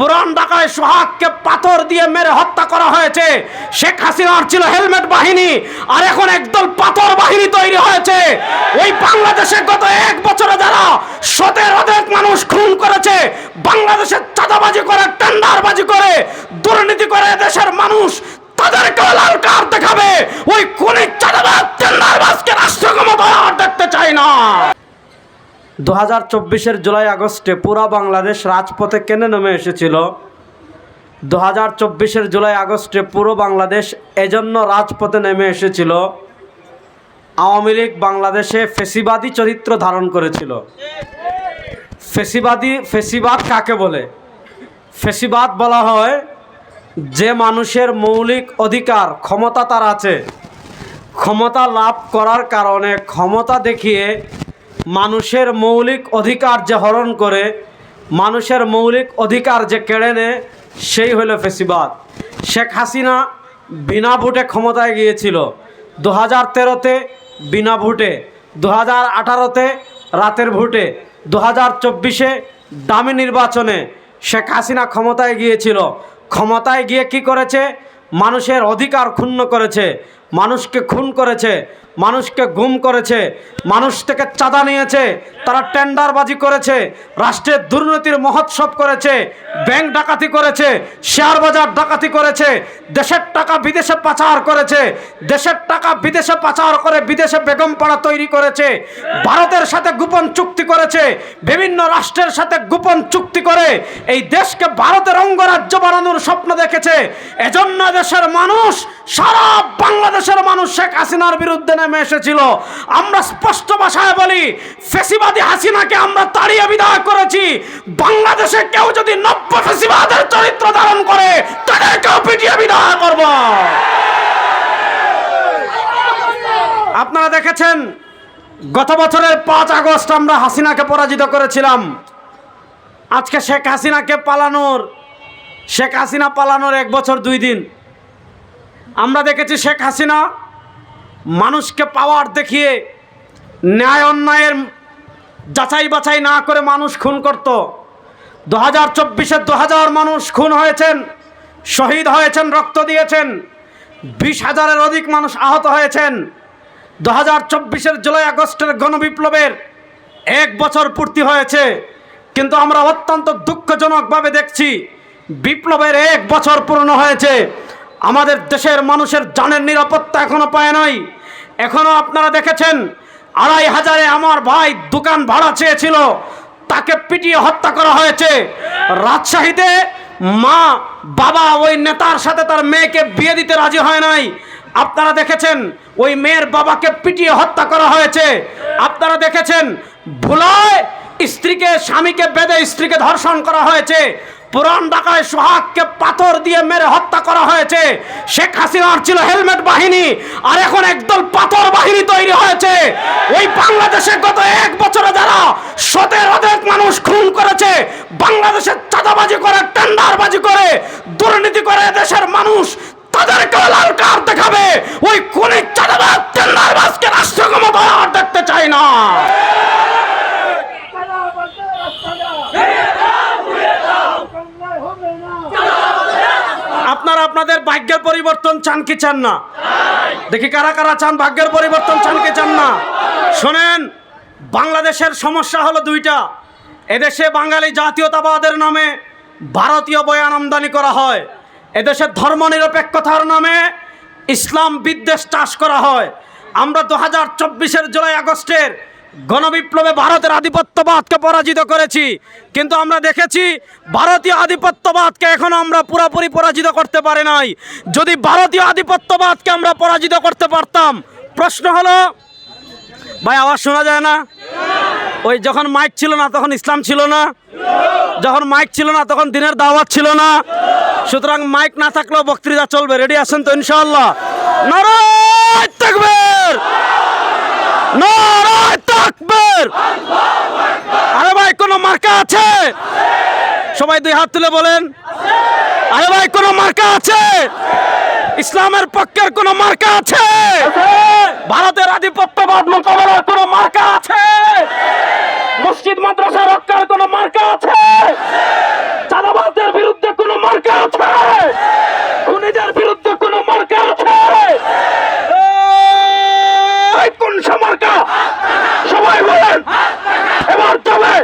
পুরান ঢাকায় সোহাগকে পাথর দিয়ে মেরে হত্যা করা হয়েছে। শেখ হাসিনার ছিল হেলমেট বাহিনী, আর এখন একদল পাথর বাহিনী তৈরি হয়েছে। ওই বাংলাদেশে গত এক বছরে যারা সতের অধিক মানুষ খুন করেছে, বাংলাদেশে চাঁদাবাজি করে, টেন্ডারবাজি করে, দুর্নীতি করে দেশের মানুষ তাদেরকে লাল কার্ড দেখাবে। ওই কোনি চাঁদাবাজ, টেন্ডারবাজকে রাষ্ট্র ক্ষমতা দু হাজার চব্বিশের জুলাই আগস্টে পুরা বাংলাদেশ রাজপথে কেনে নেমে এসেছিল? দু হাজার চব্বিশের জুলাই আগস্টে পুরো বাংলাদেশ এজন্য রাজপথে নেমে এসেছিল। আওয়ামী লীগ বাংলাদেশে ফেসিবাদী চরিত্র ধারণ করেছিল। ফেসিবাদী, ফেসিবাদ কাকে বলে? ফেসিবাদ বলা হয়, যে মানুষের মৌলিক অধিকার, ক্ষমতা তার আছে। ক্ষমতা লাভ করার কারণে ক্ষমতা দেখিয়ে মানুষের মৌলিক অধিকার যে হরণ করে, মানুষের মৌলিক অধিকার যে কেড়ে নেয়, সেই হলো ফেসিবাদ। শেখ হাসিনা বিনা ভোটে ক্ষমতায় গিয়েছিল। দু হাজার তেরোতে বিনা ভোটে দু হাজার আঠারোতে রাতের ভোটে দু হাজার চব্বিশে দামি নির্বাচনে শেখ হাসিনা ক্ষমতায় গিয়েছিল। ক্ষমতায় গিয়ে কি করেছে? মানুষের অধিকার ক্ষুণ্ণ করেছে, মানুষকে খুন করেছে মানুষকে গুম করেছে, মানুষ থেকে চাঁদা নিয়েছে, তারা টেন্ডারবাজি করেছে, রাষ্ট্রের দুর্নীতির মহোৎসব করেছে ব্যাংক ডাকাতি করেছে শেয়ার বাজার ডাকাতি করেছে, দেশের টাকা বিদেশে পাচার করেছে, দেশের টাকা বিদেশে পাচার করে বিদেশে বেগম পাড়া তৈরি করেছে, ভারতের সাথে গোপন চুক্তি করেছে, বিভিন্ন রাষ্ট্রের সাথে গোপন চুক্তি করে, এই দেশকে ভারতের অঙ্গরাজ্য বানানোর স্বপ্ন দেখেছে। এজন্য দেশের মানুষ, সারা বাংলাদেশের মানুষ শেখ হাসিনার বিরুদ্ধে নেমে এসেছিল। আমরা স্পষ্ট ভাষায় বলি, ফেসিবাদী হাসিনাকে আমরা তাড়িয়ে বিদায় করেছি। বাংলাদেশে কেউ যদি নব্য ফেসিবাদের চরিত্র ধারণ করে, তাদেরকেও পিটিয়ে বিদায় করব। আপনারা দেখেছেন, গত বছরের পাঁচ আগস্ট আমরা হাসিনাকে পরাজিত করেছিলাম। আজকে শেখ হাসিনাকে পালানোর, শেখ হাসিনা পালানোর এক বছর দুই দিন। আমরা দেখেছি শেখ হাসিনা মানুষকে পাওয়ার দেখিয়ে ন্যায় অন্যায়ের যাচাই বাছাই না করে মানুষ খুন করত। দু হাজার চব্বিশে দু হাজার মানুষ খুন হয়েছেন, শহীদ হয়েছেন, রক্ত দিয়েছেন, বিশ হাজারের অধিক মানুষ আহত হয়েছেন। দু হাজার চব্বিশের জুলাই আগস্টের গণবিপ্লবের এক বছর পূর্তি হয়েছে, কিন্তু আমরা অত্যন্ত দুঃখজনকভাবে দেখছি, বিপ্লবের এক বছর পূর্ণ হয়েছে। আমাদের দেশের মানুষের জানের নিরাপত্তা এখনও পায় নাই। এখনও আপনারা দেখেছেন, আড়াই হাজারে আমার ভাই দোকান ভাড়া চেয়েছিল, তাকে পিটিয়ে হত্যা করা হয়েছে। রাজশাহীতে মা, বাবা ওই নেতার সাথে তার মেয়েকে বিয়ে দিতে রাজি হয় নাই। আপনারা দেখেছেন, ওই মেয়ের বাবাকে পিটিয়ে হত্যা করা হয়েছে। আপনারা দেখেছেন, ভুলায় স্ত্রীকে, স্বামীকে বেঁধে স্ত্রীকে ধর্ষণ করা হয়েছে। পুরান ঢাকায় সোহাগকে পাথর দিয়ে মেরে হত্যা করা হয়েছে। শেখ হাসিনার ছিল হেলমেট বাহিনী, আর এখন একদল পাথর বাহিনী তৈরি হয়েছে। ওই বাংলাদেশে গত এক বছরে যারা সতের অধিক মানুষ খুন করেছে বাংলাদেশে চাঁদাবাজি করে, টেন্ডারবাজি করে, দুর্নীতি করে দেশের মানুষ তাদেরকে লাল কার্ড দেখাবে ওই কোন চাঁদাবাজ টেন্ডারবাজকে রাষ্ট্র ক্ষমতা আর দেখতে চাই না আপনারা আপনাদের ভাগ্যের পরিবর্তন চান কি চান না। দেখি কারা কারা চান, ভাগ্যের পরিবর্তন চান কি চান না। শোনেন, বাংলাদেশের সমস্যা হলো দুইটা। এদেশে বাঙালি জাতীয়তাবাদের নামে ভারতীয় বয়ান আমদানি করা হয়। এদেশের ধর্মনিরপেক্ষতার নামে ইসলাম বিদ্বেষ চাষ করা হয়। আমরা দু হাজার চব্বিশের জুলাই আগস্টের গণবিপ্লবে ভারতের আধিপত্যবাদকে পরাজিত করেছি। কিন্তু আমরা দেখেছি, ভারতীয় আধিপত্যবাদকে এখনও আমরা পুরোপুরি পরাজিত করতে পারি নাই। যদি ভারতীয় আধিপত্যবাদকে আমরা পরাজিত করতে পারতাম, প্রশ্ন হলো, ভাই, আওয়াজ শোনা যায় না? ওই যখন মাইক ছিল না, তখন ইসলাম ছিল না? যখন মাইক ছিল না, তখন দিনের দাওয়াত ছিল না? সুতরাং মাইক না থাকলেও বক্তৃতা চলবে। রেডি আছেন তো ইনশাল্লাহ নারায় তাকবীর! নারায় তাকবীর আরে ভাই, কোনো মার্কা আছে? সবাই দুই হাত তুলে বলেন। আরে ভাই মার্কা আছে? ইসলামের পক্ষের কোনো মার্কা আছে? ভারতের আধিপত্যবাদ মোকাবেলার কোনো মার্কা আছে? মসজিদ, মাদ্রাসা রক্ষার কোনো মার্কা আছে? চাঁদাবাজদের বিরুদ্ধে করেন এবার তবে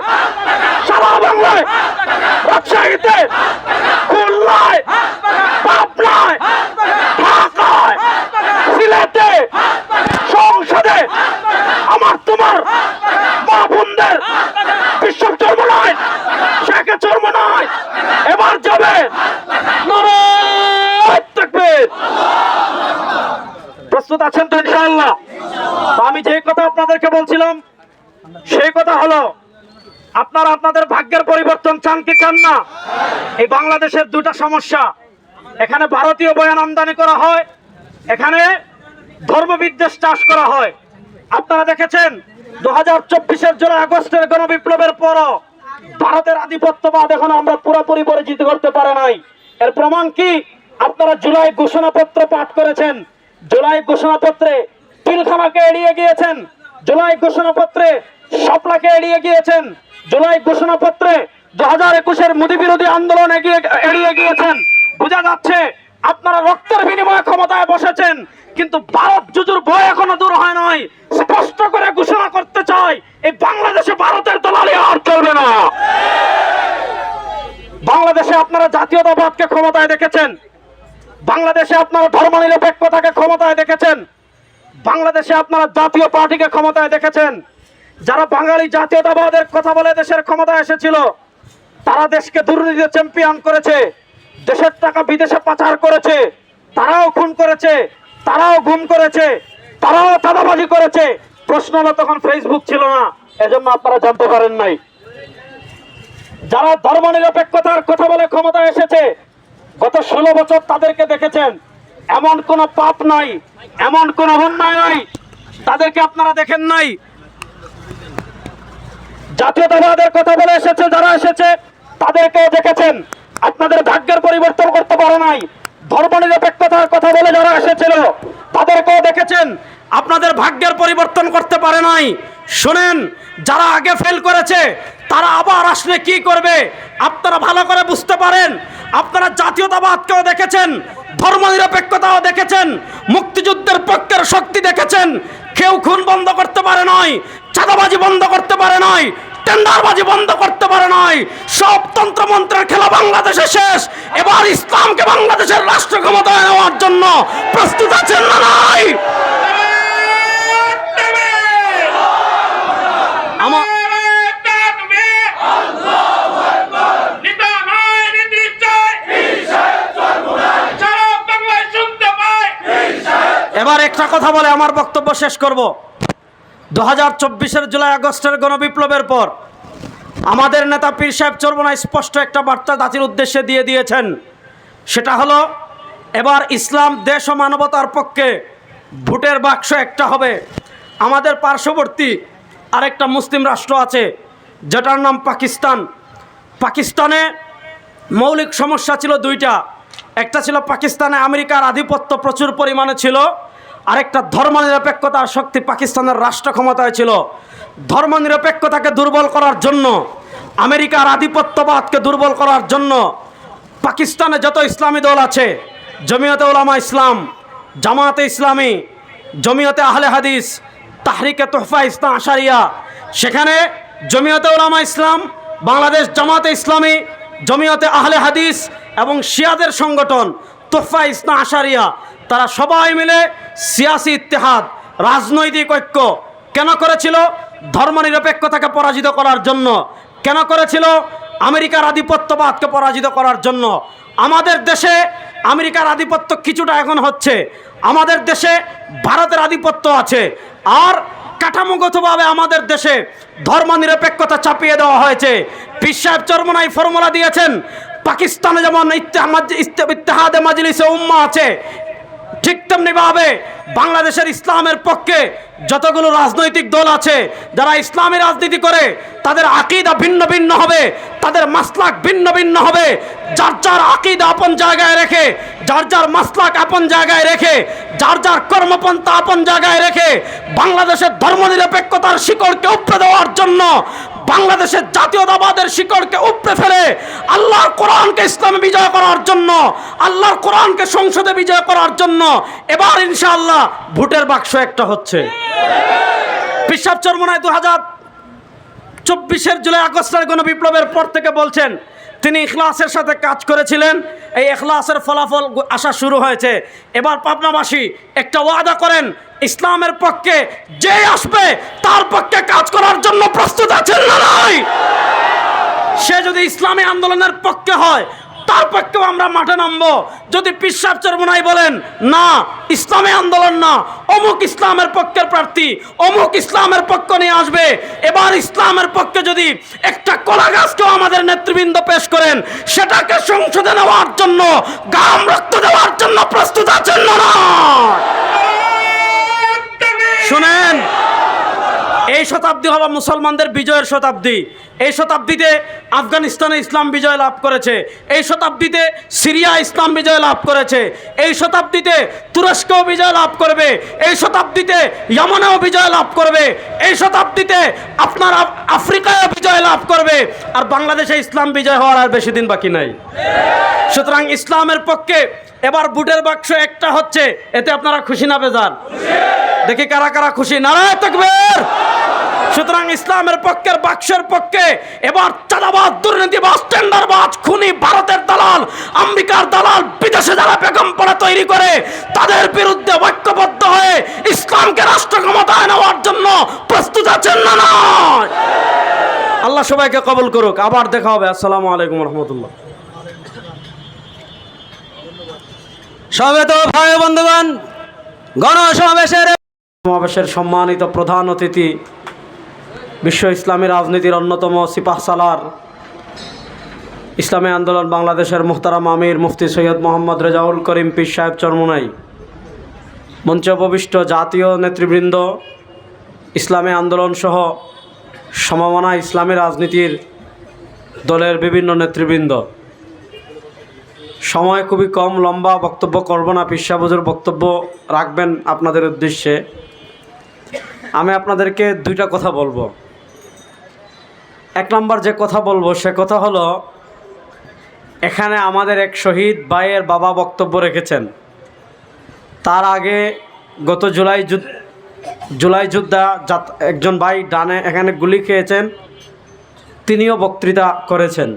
সারা বাংলায়, রাজশাহীতে বিশ্ব চর্ম শেখে চর্ম নয় এবার যাবে প্রস্তুত আছেন তো ইনশাল্লাহ আমি যে কথা আপনাদেরকে বলছিলাম আপনারা আপনাদের ভাগ্যের পরিবর্তন চান কি চান না? এই বাংলাদেশের দুটা সমস্যা। এখানে ভারতীয় বয়ান আমদানি করা হয়, এখানে ধর্মবিদ্বেষ চাষ করা হয়। আপনারা দেখেছেন দু হাজার চব্বিশের জুলাই আগস্টের গণবিপ্লবের পরও ভারতের আধিপত্যবাদ এখন আমরা পুরোপুরি পরিচিত করতে পারে নাই। এর প্রমাণ কি? আপনারা জুলাই ঘোষণাপত্র পাঠ করেছেন। জুলাই ঘোষণাপত্রে পিলখানাকে এড়িয়ে গিয়েছেন। জুলাই ঘোষণাপত্রে স্বপ্নাকে এড়িয়ে গিয়েছেন। জুলাই ঘোষণাপত্রে দু হাজার একুশের মোদী বিরোধী আন্দোলন এড়িয়ে গিয়েছেন। বোঝা যাচ্ছে আপনারা রক্তের বিনিময়ে ক্ষমতায় বসেছেন, কিন্তু ভারত জুজুর ভয় এখনও দূর হয় নাই। স্পষ্ট করে ঘোষণা করতে চাই, এই বাংলাদেশে ভারতের দলালি আর চলবে না। বাংলাদেশে আপনারা জাতীয়তাবাদকে ক্ষমতায় দেখেছেন। বাংলাদেশে আপনারা ধর্মনিরপেক্ষতাকে ক্ষমতায় দেখেছেন। বাংলাদেশে আপনারা জাতীয় পার্টিকে ক্ষমতায় দেখেছেন। যারা বাঙালি জাতীয়তাবাদের কথা বলে দেশের ক্ষমতা এসেছিল, তারা দেশকে দুর্নীতিতে চ্যাম্পিয়ন করেছে, দেশের টাকা বিদেশে পাচার করেছে, তারাও খুন করেছে, তারাও গুম করেছে, তারাও চাঁদাবাজি করেছে। প্রশ্ন হলো তখন ফেসবুক ছিল না, এজন্য আপনারা জানতে পারেন নাই। যারা ধর্মনিরপেক্ষতার কথা বলে ক্ষমতা এসেছে, গত ষোলো বছর তাদেরকে দেখেছেন। এমন কোন পাপ নাই, এমন কোন অন্যায় নাই, তাদেরকে আপনারা দেখেন নাই। জাতীয়তাবাদের কথা বলে এসেছে, যারা এসেছে তাদেরকে দেখেছেন। আপনাদের ভাগ্যের পরিবর্তন করতে পারে নাই। ধর্মনিরপেক্ষতার কথা বলে যারা এসেছিল, তাদেরকেও দেখেছেন। আপনাদের ভাগ্যের পরিবর্তন করতে পারে নাই। শুনেন, যারা আগে ফেল করেছে, তারা আবার আসলে কি করবে? আপনারা ভালো করে বুঝতে পারেন। আপনারা জাতীয়তাবাদকেও দেখেছেন, ধর্মনিরপেক্ষতাও দেখেছেন, মুক্তিযুদ্ধের পক্ষের শক্তি দেখেছেন। কেউ খুন বন্ধ করতে পারে নয় চাঁদাবাজি বন্ধ করতে পারে নয় টেন্ডারবাজি বন্ধ করতে পারে নয় সব তন্ত্রমন্ত্রের খেলা বাংলাদেশে শেষ। এবার ইসলামকে বাংলাদেশের রাষ্ট্র ক্ষমতায় নেওয়ার জন্য প্রস্তুত আছেন না নাই? এবার একটা কথা বলে, আমার বক্তব্য শেষ করব। দু হাজার চব্বিশের জুলাই আগস্টের গণবিপ্লবের পর আমাদের নেতা পীর সাহেব চর্মনা স্পষ্ট একটা বার্তা জাতির উদ্দেশ্যে দিয়ে দিয়েছেন। সেটা হলো, এবার ইসলাম, দেশ ও মানবতার পক্ষে ভোটের বাক্স একটা হবে। আমাদের পার্শ্ববর্তী আরেকটা মুসলিম রাষ্ট্র আছে, যেটার নাম পাকিস্তান। পাকিস্তানে মৌলিক সমস্যা ছিল দুইটা। একটা ছিল পাকিস্তানে আমেরিকার আধিপত্য প্রচুর পরিমাণে ছিল। আরেকটা ধর্মনিরপেক্ষতার শক্তি পাকিস্তানের রাষ্ট্র ক্ষমতায় ছিল। ধর্মনিরপেক্ষতাকে দুর্বল করার জন্য, আমেরিকার আধিপত্যবাদকে দুর্বল করার জন্য পাকিস্তানে যত ইসলামী দল আছে, জমিয়তে ওলামা ইসলাম জামাতে ইসলামী, জমিয়তে আহলে হাদিস, তাহরিকে তোহফা ইসলাম আশারিয়া, সেখানে জমিয়তে ওলামা ইসলাম, বাংলাদেশ জামাতে ইসলামী, জমিয়তে আহলে হাদিস এবং শিয়াদের সংগঠন তোহফা ইসলাম আশারিয়া তারা সবাই মিলে সিয়াসি ইত্তেহাদ, রাজনৈতিক ঐক্য কেন করেছিল? ধর্মনিরপেক্ষতাকে পরাজিত করার জন্য কেন করেছিল? আমেরিকার আধিপত্যবাদকে পরাজিত করার জন্য। আমাদের দেশে আমেরিকার আধিপত্য কিছুটা এখন হচ্ছে। আমাদের দেশে ভারতের আধিপত্য আছে। আর কাঠামোগতভাবে আমাদের দেশে ধর্মনিরপেক্ষতা চাপিয়ে দেওয়া হয়েছে। সাহেব চরমনাই ফর্মুলা দিয়েছেন, পাকিস্তানে যেমন ইত্তেহাদে মাজলিসে উম্মা আছে ঠিক তেমনি ভাবে বাংলাদেশের ইসলামের পক্ষে যতগুলো রাজনৈতিক দল আছে, যারা ইসলামী রাজনীতি করে, তাদের আকিদা ভিন্ন ভিন্ন হবে, তাদের মাসলাক ভিন্ন ভিন্ন হবে। যার যার আকিদা আপন জায়গায় রেখে, যার যার মাসলাক আপন জায়গায় রেখে, যার যার কর্মপন্থা আপন জায়গায় রেখে, বাংলাদেশের ধর্মনিরপেক্ষতার শিকড়কে উপড়ে দেওয়ার জন্য বাংলাদেশের জাতীয়তাবাদের শিকড়কে উপড়ে ফেলে আল্লাহর কোরআনকে ইসলামে বিজয় করার জন্য, আল্লাহর কোরআনকে সংসদে বিজয় করার জন্য এবার ইনশাআল্লাহ ভোটের বাক্স একটা হচ্ছে। পিসাব চরমনায় দু হাজার চব্বিশের জুলাই আগস্টের গণ বিপ্লবের পর থেকে বলছেন, তিনি ইখলাসের সাথে কাজ করেছিলেন, এই এখলাসের ফলাফল আসা শুরু হয়েছে। এবার পাবনাবাসী একটা ওয়াদা করেন, ইসলামের পক্ষে যে আসবে তার পক্ষে কাজ করার জন্য প্রস্তুত আছেন না নাই? সে যদি ইসলামী আন্দোলনের পক্ষে হয়, তার পক্ষেও আমরা মাঠে নামবো। যদি পিসাব চরমনাই বলেন, না, ইসলামী আন্দোলন না, অমুক ইসলামের পক্ষের প্রার্থী, অমুক ইসলামের পক্ষ নিয়ে আসবে। এবার ইসলামের পক্ষে যদি একটা কলা গাছকেও আমাদের নেতৃবৃন্দ পেশ করেন, সেটাকে সংসদে নেওয়ার জন্য, গাম রক্ত দেওয়ার জন্য প্রস্তুত আছেন না না। শুনেন। শতাব্দী হলো মুসলমানদের বিজয়ের শতাব্দী। এই শতাব্দীতে আফগানিস্তানে ইসলাম বিজয় লাভ করেছে। এই শতাব্দীতে সিরিয়া ইসলাম বিজয় লাভ করেছে। এই শতাব্দীতে তুরস্কও বিজয় লাভ করবে। এই শতাব্দীতে ইয়ামনেও বিজয় লাভ করবে। এই শতাব্দীতে আপনার আফ- আফ্রিকায়ও বিজয় লাভ করবে। আর বাংলাদেশে ইসলাম বিজয় হওয়ার আর বেশি দিন বাকি নাই। সুতরাং ইসলামের পক্ষে এবার বুটের বাক্স একটা হচ্ছে, এতে আপনারা খুশি না বেজার? দেখি কারা কারা খুশি। নারায় তকবীর! সুতরাং ইসলামের পক্ষের, বাক্সের পক্ষে এবার চাঁদাবাদ দুর্নীতিবাজ, টেন্ডারবাজ, খুনি, ভারতের দালাল, আমেরিকার দালাল, বিদেশে যারা বেগম পড়া তৈরি করে, তাদের বিরুদ্ধে ঐক্যবদ্ধ হয়ে ইসলামকে রাষ্ট্র ক্ষমতায় নেওয়ার জন্য প্রস্তুত আছেন না নয়? আল্লাহ সবাইকে কবল করুক। আবার দেখা হবে। আসসালামু আলাইকুম রহমতুল্লাহ। সমেত ভাই বন্ধুগণ, গণসমাবেশের সমাবেশের সম্মানিত প্রধান অতিথি বিশ্ব ইসলামী রাজনীতির অন্যতম সিপাহ সালার ইসলামী আন্দোলন বাংলাদেশের মুহতারাম আমির মুফতি সৈয়দ মোহাম্মদ রেজাউল করিম পীর সাহেব চরমুনাই, মঞ্চে উপবিষ্ট জাতীয় নেতৃবৃন্দ, ইসলামী আন্দোলন সহ সমমনা ইসলামী রাজনীতির দলের বিভিন্ন নেতৃবৃন্দ। সময় খুবই কম, লম্বা বক্তব্য করব না, পিসাবুজুর বক্তব্য রাখবেন আপনাদের উদ্দেশ্যে। আমি আপনাদেরকে দুইটা কথা বলব। এক নম্বর যে কথা বলব, সে কথা হলো, এখানে আমাদের এক শহীদ ভাইয়ের বাবা বক্তব্য রেখেছেন। তার আগে গত জুলাই জুলাই যোদ্ধা একজন ভাই ডানে এখানে গুলি খেয়েছেন, তিনিও বক্তৃতা করেছেন।